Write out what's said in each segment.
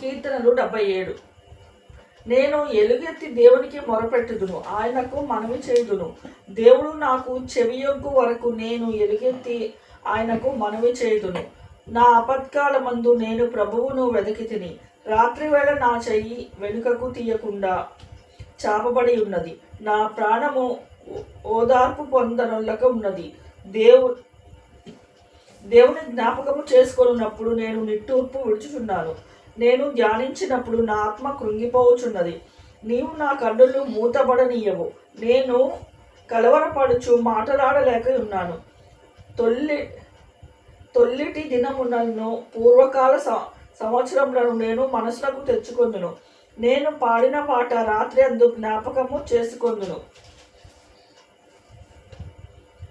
కీర్తనలు డెబ్బై ఏడు. నేను ఎలుగెత్తి దేవునికి మొరపెట్టుదును ఆయనకు మనవి చేయుదును. దేవుడు నాకు చెవియొగ్గు వరకు నేను ఎలుగెత్తి ఆయనకు మనవి చేయుదును. నా అపత్కాల మందు నేను ప్రభువును వెదకి తిని రాత్రివేళ నా చెయ్యి వెనుకకు తీయకుండా చాపబడి ఉన్నది. నా ప్రాణము ఓ- ఓదార్పు పొందనులక ఉన్నది. దేవు దేవుని జ్ఞాపకము చేసుకొనున్నప్పుడు నేను నిట్టూర్పు విడుచుచున్నాను. నేను ధ్యానించినప్పుడు నా ఆత్మ కృంగిపోవచున్నది నీవు నా కన్నులు మూతబడనీయవు. నేను కలవరపడుచు మాటలాడలేక ఉన్నాను. తొల్లి తొల్లిటి దినములను పూర్వకాల స- సంవత్సరములను నేను మనసులకు తెచ్చుకొందును. నేను పాడిన పాట రాత్రి అందు జ్ఞాపకము చేసుకొందును.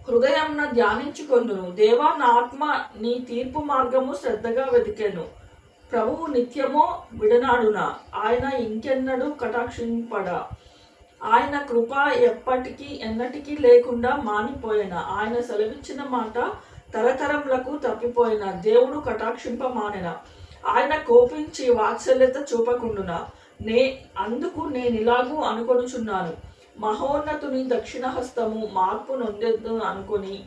హృదయంన ధ్యానించుకొందును. దేవా నా ఆత్మ నీ తీర్పు మార్గము శ్రద్ధగా వెతికెను. ప్రభువు నిత్యమో విడనాడున? ఆయన ఇంకెన్నడూ కటాక్షింపడా. ఆయన కృప ఎప్పటికీ ఎన్నటికీ లేకుండా మానిపోయిన? ఆయన సెలవిచ్చిన మాట తరతరములకు తప్పిపోయిన? దేవుడు కటాక్షింప మానెన ఆయన కోపించి వాత్సల్యత చూపకుండున? నే అందుకు నేను ఇలాగూ అనుకొనుచున్నాను. మహోన్నతుని దక్షిణ హస్తము మార్పు నొందెద్దు అనుకుని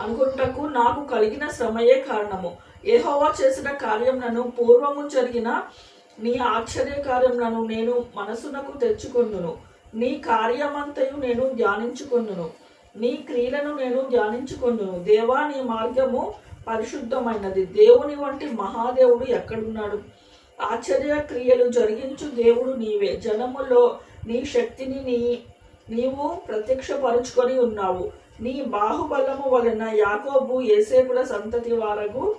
అనుకుంటకు నాకు కలిగిన శ్రమయే కారణము. ఏహోవా చేసిన కార్యములను పూర్వము జరిగిన నీ ఆశ్చర్య కార్యములను నేను మనసునకు తెచ్చుకొందును. నీ కార్యమంతయు నేను ధ్యానించుకొందును. నీ క్రియలను నేను ధ్యానించుకొందును. దేవా నీ మార్గము పరిశుద్ధమైనది. దేవుని వంటి మహాదేవుడు ఎక్కడున్నాడు? ఆశ్చర్య క్రియలు జరిగించు దేవుడు నీవే. జనములో నీ శక్తిని నీ నీవు ప్రత్యక్షపరుచుకొని ఉన్నావు. నీ బాహుబలము వలన యాకోబు ఏసేపుల సంతతి వారకు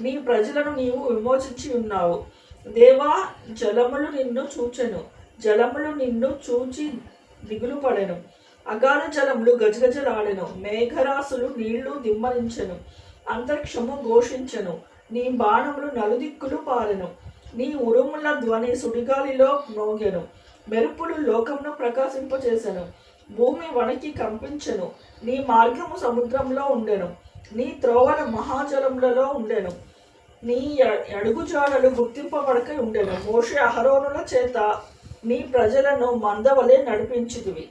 నీ ప్రజలను నీవు విమోచించి ఉన్నావు. దేవా జలములు నిన్ను చూచెను. జలములు నిన్ను చూచి దిగులు పడెను. అగాధ జలములు గజగజలాడెను. మేఘరాసులు నీళ్ళు దిమ్మరించెను. అంతరిక్షము ఘోషించెను. నీ బాణములు నలుదిక్కులు పారెను. నీ ఉరుముల ధ్వని సుడిగాలిలో మోగెను. మెరుపులు లోకమును ప్రకాశింపచేసెను. భూమి వణికి కంపించెను. నీ మార్గము సముద్రంలో ఉండెను. నీ త్రోవల మహాజలములలో ఉండెను. నీ అడుగుజాడలు గుర్తింపబడక ఉండెను. మోషే అహరోనుల చేత నీ ప్రజలను మందవలే నడిపించుదివి